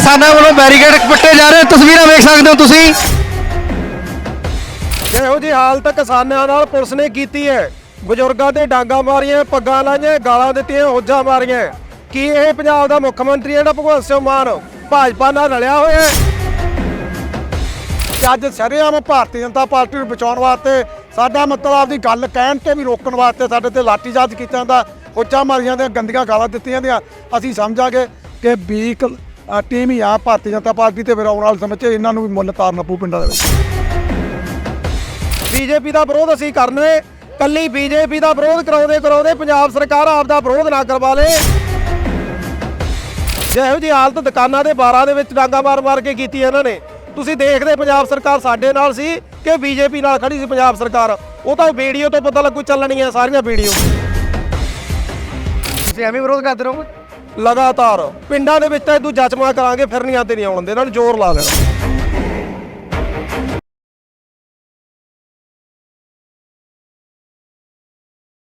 ਕਿਸਾਨਾਂ ਵੱਲੋਂ ਬੈਰੀਕੇਡ ਪੱਟੇ ਜਾ ਰਹੇ। ਤਸਵੀਰਾਂ ਵੇਖ ਸਕਦੇ ਹੋ ਤੁਸੀਂ। ਇਹੋ ਜੀ ਹਾਲਤ ਕਿਸਾਨਾਂ ਨਾਲ? ਪੁਲਿਸ ਨੇ ਕੀਤੀ ਹੈ। ਬਜ਼ੁਰਗਾਂ ਤੇ ਡਾਂਗਾ ਮਾਰੀਆਂ, ਪੱਗਾਂ ਲਾਈਆਂ, ਗਾਲਾਂ ਦਿੱਤੀਆਂ, ਹੋਜਾਂ ਮਾਰੀਆਂ। ਕੀ ਇਹ ਪੰਜਾਬ ਦਾ ਮੁੱਖ ਮੰਤਰੀ ਜਿਹੜਾ ਭਗਵੰਤ ਸਿੰਘ ਮਾਨ? ਭਾਜਪਾ ਨਾਲ ਰਲਿਆ ਹੋਇਆ ਹੈ। ਕਿ ਅੱਜ ਸ਼ਰੇਆਮ ਭਾਰਤੀ ਜਨਤਾ ਪਾਰਟੀ ਨੂੰ ਬਚਾਉਣ ਵਾਸਤੇ ਸਾਡਾ ਮਤਲਬ ਆਪਦੀ ਗੱਲ ਕਹਿਣ ਤੇ ਵੀ ਰੋਕਣ ਵਾਸਤੇ ਸਾਡੇ ਤੇ ਲਾਠੀਚਾਰਜ ਕੀਤਾ ਜਾਂਦਾ। ਉੱਚਾ ਮਾਰੀਆਂ ਦੀਆਂ, ਗੰਦੀਆਂ ਗਾਲਾਂ ਦਿੱਤੀਆਂ ਜਾਂਦੀਆਂ ਅਸੀਂ ਸਮਝਾਂਗੇ ਕਿ ਵੀਕ ਟੀਮ ਹੀ ਆ ਭਾਰਤੀ ਜਨਤਾ ਪਾਰਟੀ ਤੇ ਫਿਰ ਆਉਣ ਵਾਲੇ ਸਮੇਂ 'ਚ ਇਹਨਾਂ ਨੂੰ ਵੀ ਮੁੱਲ ਤਾਰਨਾ ਪਊ ਪਿੰਡਾਂ ਦੇ ਵਿੱਚ। ਬੀਜੇਪੀ ਦਾ ਵਿਰੋਧ ਅਸੀਂ ਕਰਨੇ ਕੱਲੀ ਬੀਜੇਪੀ ਦਾ ਵਿਰੋਧ ਕਰਾਉਂਦੇ ਕਰਾਉਂਦੇ ਪੰਜਾਬ ਸਰਕਾਰ ਆਪ ਦਾ ਵਿਰੋਧ ਨਾ ਕਰਵਾ ਲੇ। ਜਿਹੋ ਜੀ ਹਾਲਤ ਦੁਕਾਨਾਂ ਦੇ ਬਾਰਾਂ ਦੇ ਵਿੱਚ ਡਾਂਗਾ ਮਾਰ ਮਾਰ ਕੇ ਕੀਤੀ ਇਹਨਾਂ ਨੇ। ਤੁਸੀਂ ਦੇਖਦੇ ਪੰਜਾਬ ਸਰਕਾਰ ਸਾਡੇ ਨਾਲ ਸੀ ਕਿ ਬੀਜੇਪੀ ਨਾਲ ਖੜੀ ਸੀ ਪੰਜਾਬ ਸਰਕਾਰ? ਉਹ ਤਾਂ ਵੀਡੀਓ ਤੋਂ ਪਤਾ ਲੱਗੂ ਚੱਲਣੀਆਂ ਸਾਰੀਆਂ ਵੀਡੀਓ। ਤੁਸੀਂ ਐਵੇਂ ਵਿਰੋਧ ਕਰਦੇ ਰਹੋਗੇ? ਲਗਾਤਾਰ। ਪਿੰਡਾਂ ਦੇ ਵਿੱਚ ਤਾਂ ਇਦੋਂ ਜਚਮਾ ਕਰਾਂਗੇ ਫਿਰਨੀਆਂ ਤੇ ਨਹੀਂ ਆਉਣ ਦੇ ਨਾਲ ਜ਼ੋਰ ਲਾ ਲੈਣਾ।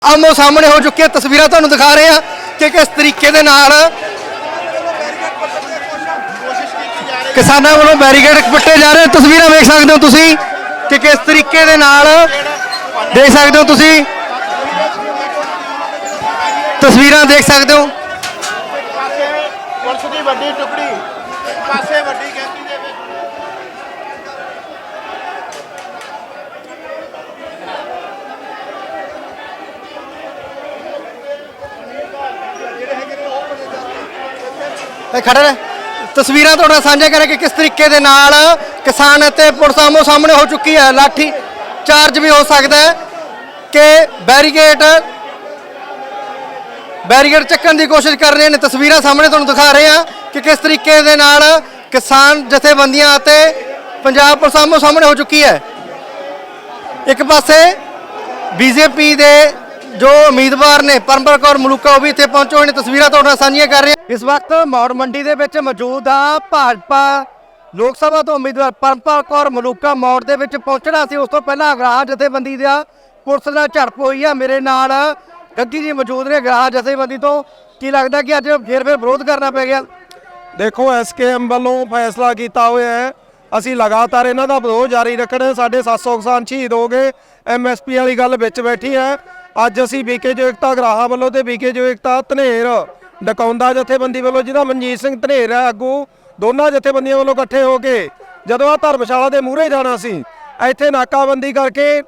ਆਮੋ ਸਾਹਮਣੇ ਹੋ ਚੁੱਕੀਆਂ ਤਸਵੀਰਾਂ ਤੁਹਾਨੂੰ ਦਿਖਾ ਰਹੇ ਹਾਂ ਕਿ ਕਿਸ ਤਰੀਕੇ ਦੇ ਨਾਲ ਕਿਸਾਨਾਂ ਵੱਲੋਂ ਬੈਰੀਕੇਡ ਪੱਟੇ ਜਾ ਰਹੇ। ਤਸਵੀਰਾਂ ਵੇਖ ਸਕਦੇ ਹੋ ਤੁਸੀਂ ਕਿ ਕਿਸ ਤਰੀਕੇ ਦੇ ਨਾਲ ਦੇਖ ਸਕਦੇ ਹੋ ਤੁਸੀਂ। ਤਸਵੀਰਾਂ ਦੇਖ ਸਕਦੇ ਹੋ। ਵੱਡੀ ਟੁਕੜੀ। ਪਾਸੇ ਵੱਡੀ ਗਿਣਤੀ ਦੇ ਵਿੱਚ। ਤੇ ਖੜੇ ਰਹੇ ਤਸਵੀਰਾਂ ਤੁਹਾਡਾ ਸਾਂਝਾ ਕਰਾਂ ਕਿ ਕਿਸ ਤਰੀਕੇ ਦੇ ਨਾਲ ਕਿਸਾਨ ਅਤੇ ਪੁਲਿਸ ਆਮੋ ਸਾਹਮਣੇ ਹੋ ਚੁੱਕੀ ਹੈ। ਲਾਠੀ ਚਾਰਜ ਵੀ ਹੋ ਸਕਦਾ ਹੈ ਕਿ ਬੈਰੀਕੇਡ ਬੈਰੀਕੇਡ ਚੱਕਣ ਦੀ ਕੋਸ਼ਿਸ਼ ਕਰ ਰਹੇ ਨੇ। ਤਸਵੀਰਾਂ ਸਾਹਮਣੇ ਤੁਹਾਨੂੰ ਦਿਖਾ ਰਹੇ ਹਾਂ ਕਿ ਕਿਸ ਤਰੀਕੇ ਦੇ ਨਾਲ ਕਿਸਾਨ ਜਥੇਬੰਦੀਆਂ ਅਤੇ ਪੰਜਾਬ ਪੁਲਿਸ ਆਮੋ ਸਾਹਮਣੇ ਹੋ ਚੁੱਕੀ ਹੈ। ਇੱਕ ਪਾਸੇ ਬੀਜੇਪੀ ਦੇ ਜੋ ਉਮੀਦਵਾਰ ਨੇ ਪਰਮਪਰ ਕੌਰ ਮਲੂਕਾ, ਉਹ ਵੀ ਇੱਥੇ ਪਹੁੰਚੇ ਹੋਏ ਨੇ। ਤਸਵੀਰਾਂ ਤੁਹਾਡੇ ਨਾਲ ਸਾਂਝੀਆਂ ਕਰ ਰਹੇ ਹਾਂ। ਇਸ ਵਕਤ ਮੌੜ ਮੰਡੀ ਦੇ ਵਿੱਚ ਮੌਜੂਦ ਆ ਭਾਜਪਾ ਲੋਕ ਸਭਾ ਤੋਂ ਉਮੀਦਵਾਰ ਪਰਮਪਰ ਕੌਰ ਮਲੂਕਾ। ਮੌੜ ਦੇ ਵਿੱਚ ਪਹੁੰਚਣਾ ਸੀ। ਉਸ ਤੋਂ ਪਹਿਲਾਂ ਅਗਰਾਹ ਜਥੇਬੰਦੀ ਦਾ ਪੁਲਿਸ ਨਾਲ ਝੜਪ ਹੋਈ ਆ। ਮੇਰੇ ਨਾਲ ਗੱਗੀ ਜੀ ਮੌਜੂਦ ਨੇ ਅਗਰਾਹ ਜਥੇਬੰਦੀ ਤੋਂ। ਕੀ ਲੱਗਦਾ ਕਿ ਅੱਜ ਫੇਰ ਫੇਰ ਵਿਰੋਧ ਕਰਨਾ ਪੈ ਗਿਆ? ਦੇਖੋ ਐਸਕੇਐਮ ਵੱਲੋਂ ਫੈਸਲਾ ਕੀਤਾ ਹੋਇਆ ਹੈ। ਅਸੀਂ ਲਗਾਤਾਰ ਇਹਨਾਂ ਦਾ ਵਿਰੋਧ ਜਾਰੀ ਰੱਖਣਾ ਸਾਡੇ 700 ਕਿਸਾਨ ਸ਼ਹੀਦ ਹੋ ਗਏ। ਐਮਐਸਪੀ ਵਾਲੀ ਗੱਲ ਵਿੱਚ ਬੈਠੀ ਹੈ। ਅੱਜ ਅਸੀਂ ਬੀਕੇ ਜੋ ਇਕਤਾ ਗਰਾਹਾ ਵੱਲੋਂ ਤੇ ਬੀਕੇ ਜੋ ਇਕਤਾ ਧਨੇਰ ਡਕਾਉਂਦਾ ਜਥੇਬੰਦੀ ਵੱਲੋਂ, ਜਿਹਦਾ ਮਨਜੀਤ ਸਿੰਘ ਧਨੇਰ ਹੈ ਆਗੂ, ਦੋਨਾਂ ਜਥੇਬੰਦੀਆਂ ਵੱਲੋਂ ਇਕੱਠੇ ਹੋ ਕੇ ਜਦੋਂ ਆ ਧਰਮਸ਼ਾਲਾ ਦੇ ਮੂਹਰੇ ਜਾਣਾ ਸੀ, ਇੱਥੇ ਨਾਕਾਬੰਦੀ ਕਰਕੇ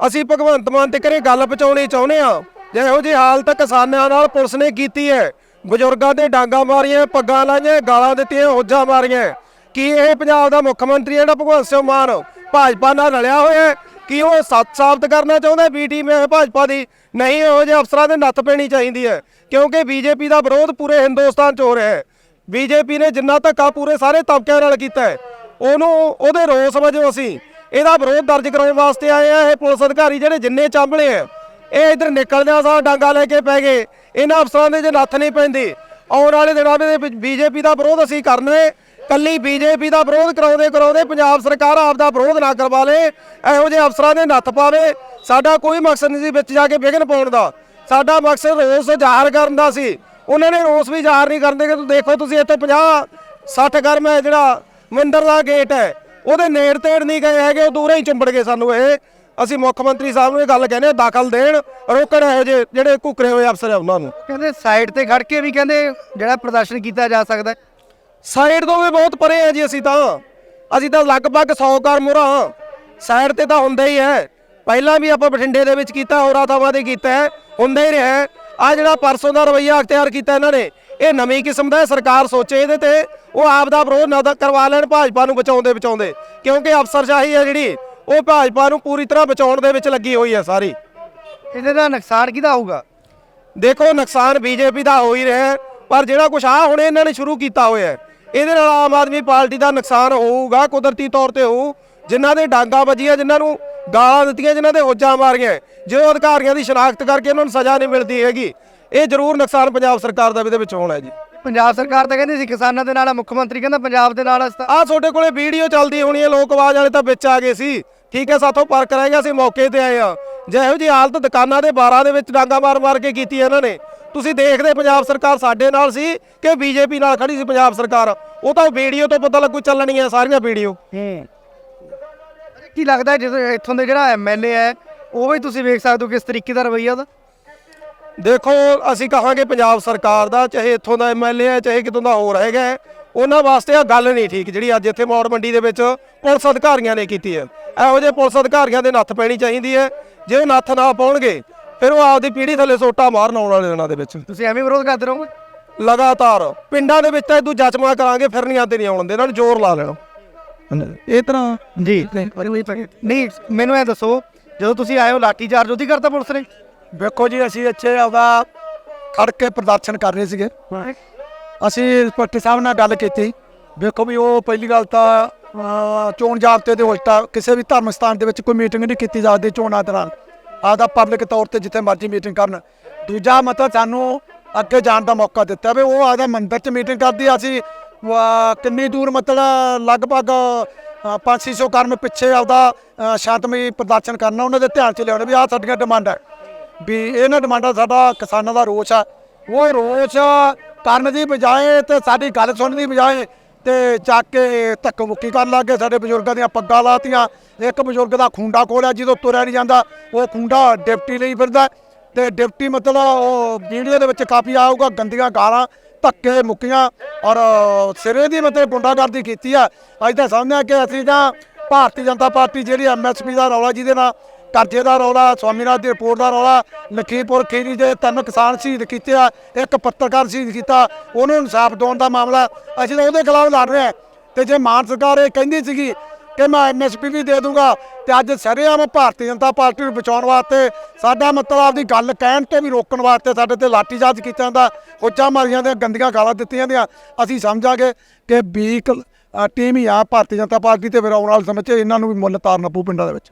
ਅਸੀਂ ਭਗਵੰਤ ਮਾਨ ਤੇ ਕਰੇ ਗੱਲ ਪਹੁੰਚਾਉਣੀ ਚਾਹੁੰਦੇ ਆ ਜਿਹੋ ਜੀ ਹਾਲਤ ਕਿਸਾਨਾਂ ਨਾਲ ਪੁਲਿਸ ਨੇ ਕੀਤੀ ਹੈ। ਬਜ਼ੁਰਗਾਂ ਤੇ ਡਾਂਗਾ ਮਾਰੀਆਂ, ਪੱਗਾਂ ਲਾਈਆਂ, ਗਾਲਾਂ ਦਿੱਤੀਆਂ, ਹੋਜਾਂ ਮਾਰੀਆਂ। ਕੀ ਇਹ ਪੰਜਾਬ ਦਾ ਮੁੱਖ ਮੰਤਰੀ ਜਿਹੜਾ ਭਗਵੰਤ ਸਿੰਘ ਮਾਨ ਭਾਜਪਾ ਨਾਲ ਰਲਿਆ ਹੋਇਆ ਹੈ? ਕੀ ਉਹ ਸੱਚ ਸਾਬਤ ਕਰਨਾ ਚਾਹੁੰਦਾ ਬੀ ਟੀਮ ਹੈ ਭਾਜਪਾ ਦੀ? ਨਹੀਂ, ਇਹੋ ਜਿਹੇ ਅਫਸਰਾਂ ਦੇ ਨੱਥ ਪੈਣੀ ਚਾਹੀਦੀ ਹੈ। ਕਿਉਂਕਿ ਬੀਜੇਪੀ ਦਾ ਵਿਰੋਧ ਪੂਰੇ ਹਿੰਦੁਸਤਾਨ 'ਚ ਹੋ ਰਿਹਾ ਹੈ। ਬੀਜੇਪੀ ਨੇ ਜਿੰਨਾ ਧੱਕਾ ਪੂਰੇ ਸਾਰੇ ਤਬਕਿਆਂ ਨਾਲ ਕੀਤਾ ਹੈ। ਉਹਨੂੰ, ਉਹਦੇ ਰੋਸ ਵਜੋਂ ਅਸੀਂ ਇਹਦਾ ਵਿਰੋਧ ਦਰਜ ਕਰਾਉਣ ਵਾਸਤੇ ਆਏ ਆ ਇਹ ਪੁਲਿਸ ਅਧਿਕਾਰੀ ਜਿਹੜੇ ਜਿੰਨੇ ਚਾਂਬਲੇ ਆ ਇਹ ਇਧਰ ਨਿਕਲਦਿਆਂ ਸਾਰ ਡਾਂਗਾ ਲੈ ਕੇ ਪੈ ਗਏ। ਇਹਨਾਂ ਅਫਸਰਾਂ ਦੇ ਜੇ ਨੱਥ ਨਹੀਂ ਪੈਂਦੀ। ਆਉਣ ਵਾਲੇ ਦਿਨਾਂ ਦੇ ਵਿੱਚ ਬੀਜੇਪੀ ਦਾ ਵਿਰੋਧ ਅਸੀਂ ਕਰਨੇ ਕੱਲੀ ਬੀਜੇਪੀ ਦਾ ਵਿਰੋਧ ਕਰਾਉਂਦੇ ਕਰਾਉਂਦੇ ਪੰਜਾਬ ਸਰਕਾਰ ਆਪ ਦਾ ਵਿਰੋਧ ਨਾ ਕਰਵਾ ਲੇ। ਇਹੋ ਜਿਹੇ ਅਫਸਰਾਂ ਦੇ ਨੱਥ ਪਾਵੇ। ਸਾਡਾ ਕੋਈ ਮਕਸਦ ਨਹੀਂ ਸੀ ਵਿੱਚ ਜਾ ਕੇ ਵਿਘਨ ਪਾਉਣ ਦਾ। ਸਾਡਾ ਮਕਸਦ ਰੋਸ ਜ਼ਾਹਰ ਕਰਨ ਦਾ ਸੀ। ਉਹਨਾਂ ਨੇ ਰੋਸ ਵੀ ਜ਼ਾਹਰ ਨਹੀਂ ਕਰਦੇ ਕਿ ਦੇਖੋ ਤੁਸੀਂ ਇੱਥੇ 50 60 ਗਰਮ ਹੈ ਜਿਹੜਾ ਮੰਦਰ ਦਾ ਗੇਟ ਹੈ। ਉਹਦੇ ਨੇੜ ਤੇੜ ਨਹੀਂ ਗਏ ਹੈਗੇ, ਉਹ ਦੂਰੇ ਹੀ ਚੁੰਬੜ ਗਏ ਸਾਨੂੰ ਇਹ। ਅਸੀਂ ਮੁੱਖ ਮੰਤਰੀ ਸਾਹਿਬ ਨੂੰ ਇਹ ਗੱਲ ਕਹਿੰਦੇ ਹਾਂ, ਦਖਲ ਦੇਣ ਰੋਕਣ ਇਹੋ ਜਿਹੇ ਜਿਹੜੇ ਘੁਕਰੇ ਹੋਏ ਅਫਸਰ ਆ ਉਹਨਾਂ ਨੂੰ। ਕਹਿੰਦੇ ਸਾਈਡ ਤੇ ਖੜ ਕੇ ਵੀ ਕਹਿੰਦੇ ਜਿਹੜਾ ਪ੍ਰਦਰਸ਼ਨ ਕੀਤਾ ਜਾ ਸਕਦਾ ਹੈ। ਸਾਈਡ ਤੋਂ ਵੀ ਬਹੁਤ ਪਰੇ ਆ ਜੀ ਅਸੀਂ ਤਾਂ। ਅਸੀਂ ਤਾਂ ਲਗਭਗ 100 ਕਰ ਮੁਰਾ ਸਾਈਡ ਤੇ ਤਾਂ ਹੁੰਦਾ ਹੀ ਹੈ। ਪਹਿਲਾਂ ਵੀ ਆਪਾਂ ਬਠਿੰਡੇ ਦੇ ਵਿੱਚ ਕੀਤਾ ਹੋਰਾਂ ਥਾਵਾਂ ਤੇ ਕੀਤਾ ਹੈ, ਹੁੰਦਾ ਹੀ ਰਿਹਾ ਆ ਜਿਹੜਾ ਪਰਸੋਂ ਦਾ ਰਵਈਆ ਅਖਤਿਆਰ ਕੀਤਾ ਇਹਨਾਂ ਨੇ ਇਹ ਨਵੀਂ ਕਿਸਮ ਦਾ ਹੈ, ਸਰਕਾਰ ਸੋਚੇ ਇਹਦੇ ਤੇ। ਉਹ ਆਪ ਦਾ ਵਿਰੋਧ ਨਾ ਤਾਂ ਕਰਵਾ ਲੈਣ ਭਾਜਪਾ ਨੂੰ ਬਚਾਉਂਦੇ ਬਚਾਉਂਦੇ ਕਿਉਂਕਿ ਅਫਸਰਸ਼ਾਹੀ ਹੈ ਜਿਹੜੀ। ਉਹ ਭਾਜਪਾ ਨੂੰ ਪੂਰੀ ਤਰ੍ਹਾਂ ਬਚਾਉਣ ਦੇ ਵਿੱਚ ਲੱਗੀ ਹੋਈ ਹੈ ਸਾਰੀ। ਇਹਦੇ ਦਾ ਨੁਕਸਾਨ ਕਿਹਦਾ ਹੋਊਗਾ? ਦੇਖੋ ਨੁਕਸਾਨ ਬੀਜੇਪੀ ਦਾ ਹੋ ਹੀ ਰਿਹਾ ਹੈ, ਪਰ ਜਿਹੜਾ ਕੁਛ ਆ ਹੁਣ ਇਹਨਾਂ ਨੇ ਸ਼ੁਰੂ ਕੀਤਾ ਹੋਇਆ ਹੈ, ਇਹਦੇ ਨਾਲ ਆਮ ਆਦਮੀ ਪਾਰਟੀ ਦਾ ਨੁਕਸਾਨ ਹੋਊਗਾ ਕੁਦਰਤੀ ਤੌਰ ਤੇ ਹੋਊ। ਜਿਨ੍ਹਾਂ ਦੇ ਡਾਂਗਾ ਵੱਜੀਆਂ ਜਿਨ੍ਹਾਂ ਨੂੰ ਗਾਲਾਂ ਦਿੱਤੀਆਂ ਜਿਨ੍ਹਾਂ ਦੇ ਹੋਜਾਂ ਮਾਰੀਆਂ ਜੋ ਅਧਿਕਾਰੀਆਂ ਦੀ ਸ਼ਨਾਖਤ ਕਰਕੇ ਉਹਨਾਂ ਨੂੰ ਸਜ਼ਾ ਨਹੀਂ ਮਿਲਦੀ ਹੈਗੀ। ਇਹ ਜ਼ਰੂਰ ਨੁਕਸਾਨ ਪੰਜਾਬ ਸਰਕਾਰ ਦਾ ਵੀ ਇਹਦੇ ਵਿੱਚ ਹੋਣਾ ਹੈ ਜੀ। ਪੰਜਾਬ ਸਰਕਾਰ ਤਾਂ ਕਹਿੰਦੀ ਸੀ ਕਿਸਾਨਾਂ ਦੇ ਨਾਲ ਆ, ਮੁੱਖ ਮੰਤਰੀ ਕਹਿੰਦਾ ਪੰਜਾਬ ਦੇ ਨਾਲ ਆਹ ਤੁਹਾਡੇ ਕੋਲੇ ਵੀਡੀਓ ਚੱਲਦੀ ਹੋਣੀ ਹੈ ਲੋਕ ਆਵਾਜ਼ ਵਾਲੇ ਤਾਂ ਵਿੱਚ ਆ ਗਏ ਸੀ। ਠੀਕ ਹੈ ਸਾਥੋਂ ਪਰ ਕਰਾਏਗਾ ਅਸੀਂ ਮੌਕੇ ਤੇ ਆਏ ਆ। ਜਿਹੋ ਜੀ ਹਾਲਤ ਦੁਕਾਨਾਂ ਦੇ ਬਾਰਾਂ ਦੇ ਵਿੱਚ ਡਾਂਗਾ ਮਾਰ ਮਾਰ ਕੇ ਕੀਤੀ ਇਹਨਾਂ ਨੇ ਤੁਸੀਂ ਦੇਖਦੇ ਪੰਜਾਬ ਸਰਕਾਰ ਸਾਡੇ ਨਾਲ ਸੀ ਕਿ ਬੀਜੇਪੀ ਨਾਲ ਖੜੀ ਸੀ ਪੰਜਾਬ ਸਰਕਾਰ? ਉਹ ਤਾਂ ਵੀਡੀਓ ਤੋਂ ਪਤਾ ਲੱਗੂ ਚੱਲਣੀਆਂ ਸਾਰੀਆਂ ਵੀਡੀਓ। ਕੀ ਲੱਗਦਾ ਹੈ ਜਦੋਂ ਇੱਥੋਂ ਦੇ ਜਿਹੜਾ ਐਮਐਲਏ ਹੈ ਉਹ ਵੀ ਤੁਸੀਂ ਵੇਖ ਸਕਦੇ ਹੋ ਕਿਸ ਤਰੀਕੇ ਦਾ ਰਵੱਈਆ ਉਹਦਾ? ਦੇਖੋ ਅਸੀਂ ਕਹਾਂਗੇ ਪੰਜਾਬ ਸਰਕਾਰ ਦਾ ਚਾਹੇ ਇੱਥੋਂ ਦਾ ਐਮਐਲਏ ਹੈ ਚਾਹੇ ਕਿਤੋਂ ਦਾ ਹੋਰ ਹੈਗਾ ਉਹਨਾਂ ਵਾਸਤੇ ਆ ਗੱਲ ਨਹੀਂ ਠੀਕ ਜਿਹੜੀ ਅੱਜ ਇੱਥੇ ਮੌੜ ਮੰਡੀ ਦੇ ਵਿੱਚ ਪੁਲਿਸ ਅਧਿਕਾਰੀਆਂ ਨੇ ਕੀਤੀ ਹੈ। ਇਹੋ ਜਿਹੇ ਪੁਲਿਸ ਅਧਿਕਾਰੀਆਂ ਦੇ ਨੱਥ ਪੈਣੀ ਚਾਹੀਦੀ ਹੈ। ਜੇ ਉਹ ਨੱਥ ਨਾ ਪਾਉਣਗੇ ਫਿਰ ਉਹ ਆਪਦੀ ਪੀੜ੍ਹੀ ਥੱਲੇ ਸੋਟਾ ਮਾਰਨ ਆਉਣ ਵਾਲੇ ਦਿਨਾਂ ਦੇ ਵਿੱਚ। ਤੁਸੀਂ ਐਵੇਂ ਵਿਰੋਧ ਕਰਦੇ ਰਹੋਗੇ? ਲਗਾਤਾਰ। ਪਿੰਡਾਂ ਦੇ ਵਿੱਚ ਤਾਂ ਇਦੋਂ ਜਚਮਾ ਕਰਾਂਗੇ ਫਿਰਨੀਆਂ ਤੇ ਨਹੀਂ ਆਉਣ ਦੇ ਇਹਨਾਂ ਨੂੰ ਜ਼ੋਰ ਲਾ ਲੈਣਾ। ਇਹ ਤਰ੍ਹਾਂ ਜੀ। ਨਹੀਂ ਮੈਨੂੰ ਇਹ ਦੱਸੋ ਜਦੋਂ ਤੁਸੀਂ ਆਏ ਹੋ ਲਾਠੀ ਚਾਰਜ ਉਹਦੀ ਕਰਤਾ ਪੁਲਿਸ ਨੇ? ਵੇਖੋ ਜੀ, ਅਸੀਂ ਇੱਥੇ ਆਪਦਾ ਖੜ ਕੇ ਪ੍ਰਦਰਸ਼ਨ ਕਰ ਰਹੇ ਸੀਗੇ। ਅਸੀਂ ਇੰਸਪੈਕਟਰ ਸਾਹਿਬ ਨਾਲ ਗੱਲ ਕੀਤੀ। ਵੇਖੋ ਵੀ ਉਹ ਪਹਿਲੀ ਗੱਲ ਤਾਂ ਚੋਣ ਜਾਬਤੇ ਦੇ ਉਲਟਾ ਕਿਸੇ ਵੀ ਧਰਮ ਸਥਾਨ ਦੇ ਵਿੱਚ ਕੋਈ ਮੀਟਿੰਗ ਨਹੀਂ ਕੀਤੀ ਜਾਂਦੀ ਚੋਣਾਂ ਦੌਰਾਨ। ਆਪਦਾ ਪਬਲਿਕ ਤੌਰ ਤੇ ਜਿੱਥੇ ਮਰਜ਼ੀ ਮੀਟਿੰਗ ਕਰਨ। ਦੂਜਾ ਮਤਲਬ ਸਾਨੂੰ ਅੱਗੇ ਜਾਣ ਦਾ ਮੌਕਾ ਦਿੱਤਾ ਵੀ ਉਹ ਆਪਦਾ ਮੰਦਰ 'ਚ ਮੀਟਿੰਗ ਕਰਦੀ ਅਸੀਂ ਕਿੰਨੀ ਦੂਰ ਮਤਲਬ ਲਗਭਗ 500 ਕਰਮ ਪਿੱਛੇ ਆਪਦਾ ਸ਼ਾਂਤਮਈ ਪ੍ਰਦਰਸ਼ਨ ਕਰਨਾ, ਉਹਨਾਂ ਦੇ ਧਿਆਨ 'ਚ ਲਿਆਉਣਾ ਵੀ ਆਹ ਸਾਡੀਆਂ ਡਿਮਾਂਡ। ਹੈ ਵੀ ਇਹਨਾਂ ਡਿਮਾਂਡਾਂ ਸਾਡਾ ਕਿਸਾਨਾਂ ਦਾ ਰੋਸ ਆ। ਉਹ ਰੋਸ ਕਰਨ ਦੀ ਬਜਾਏ ਤੇ ਸਾਡੀ ਗੱਲ ਸੁਣਨ ਦੀ ਬਜਾਏ ਤੇ ਚੱਕ ਕੇ ਧੱਕ ਮੁੱਕੀ ਕਰਨ ਲੱਗੇ ਸਾਡੇ ਬਜ਼ੁਰਗਾਂ ਦੀਆਂ ਪੱਗਾਂ ਲਾਤੀਆਂ। ਇੱਕ ਬਜ਼ੁਰਗ ਦਾ ਖੁੰਡਾ ਖੋਲਿਆ ਜਦੋਂ ਤੁਰਿਆ ਨਹੀਂ ਜਾਂਦਾ। ਉਹ ਖੁੰਡਾ ਡਿਪਟੀ ਲਈ ਫਿਰਦਾ। ਤੇ ਡਿਪਟੀ ਮਤਲਬ ਉਹ ਵੀਡੀਓ ਦੇ ਵਿੱਚ ਕਾਫੀ ਆਊਗਾ, ਗੰਦੀਆਂ ਗਾਲਾਂ, ਧੱਕੇ ਮੁੱਕੀਆਂ ਔਰ ਸਿਰੇ ਦੀ ਮਤਲਬ ਗੁੰਡਾਗਰਦੀ ਕੀਤੀ ਆ। ਅੱਜ ਤਾਂ ਸਮਝਦੇ ਸਮਝਿਆ ਕਿ ਅਸੀਂ ਤਾਂ ਭਾਰਤੀ ਜਨਤਾ ਪਾਰਟੀ ਜਿਹੜੀ ਐਮਐਸਪੀ ਦਾ ਰੌਲਾ ਜਿਹਦੇ ਨਾਲ ਕਰਜ਼ੇ ਦਾ ਰੌਲਾ ਸਵਾਮੀਨਾਥ ਦੀ ਰਿਪੋਰਟ ਦਾ ਰੌਲਾ ਲਖੀਪੁਰ ਖੀਰੀ ਦੇ ਤਿੰਨ ਕਿਸਾਨ ਸ਼ਹੀਦ ਕੀਤੇ ਆ, ਇੱਕ ਪੱਤਰਕਾਰ ਸ਼ਹੀਦ ਕੀਤਾ, ਉਹਨੂੰ ਇਨਸਾਫ ਦਿਵਾਉਣ ਦਾ ਮਾਮਲਾ, ਅਸੀਂ ਤਾਂ ਉਹਦੇ ਖਿਲਾਫ ਲੜ ਰਹੇ ਹਾਂ। ਤੇ ਜੇ ਮਾਨ ਸਰਕਾਰ ਇਹ ਕਹਿੰਦੀ ਸੀਗੀ ਕਿ ਮੈਂ ਐਮਐਸਪੀ ਵੀ ਦੇ ਦੂੰਗਾ, ਤੇ ਅੱਜ ਸਰੇਆਮ ਭਾਰਤੀ ਜਨਤਾ ਪਾਰਟੀ ਨੂੰ ਬਚਾਉਣ ਵਾਸਤੇ ਸਾਡਾ ਮਤਲਬ ਆਪਦੀ ਗੱਲ ਕਹਿਣ ਤੇ ਵੀ ਰੋਕਣ ਵਾਸਤੇ ਸਾਡੇ ਤੇ ਲਾਠੀਚਾਰਜ ਕੀਤਾ ਜਾਂਦਾ, ਹੋਚਾ ਮਾਰੀਆਂ ਦੇ ਗੰਦੀਆਂ ਗਾਲਾਂ ਦਿੱਤੀਆਂ ਜਾਂਦੀਆਂ ਅਸੀਂ ਸਮਝਾਂਗੇ ਕਿ ਵੀਕ ਟੀਮ ਹੀ ਆ ਭਾਰਤੀ ਜਨਤਾ ਪਾਰਟੀ ਤੇ ਫਿਰ ਆਉਣ ਵਾਲੇ ਸਮੇਂ 'ਚ ਇਹਨਾਂ ਨੂੰ ਵੀ ਮੁੱਲ ਤਾਰਨਾ ਪਊ ਪਿੰਡਾਂ ਦੇ ਵਿੱਚ।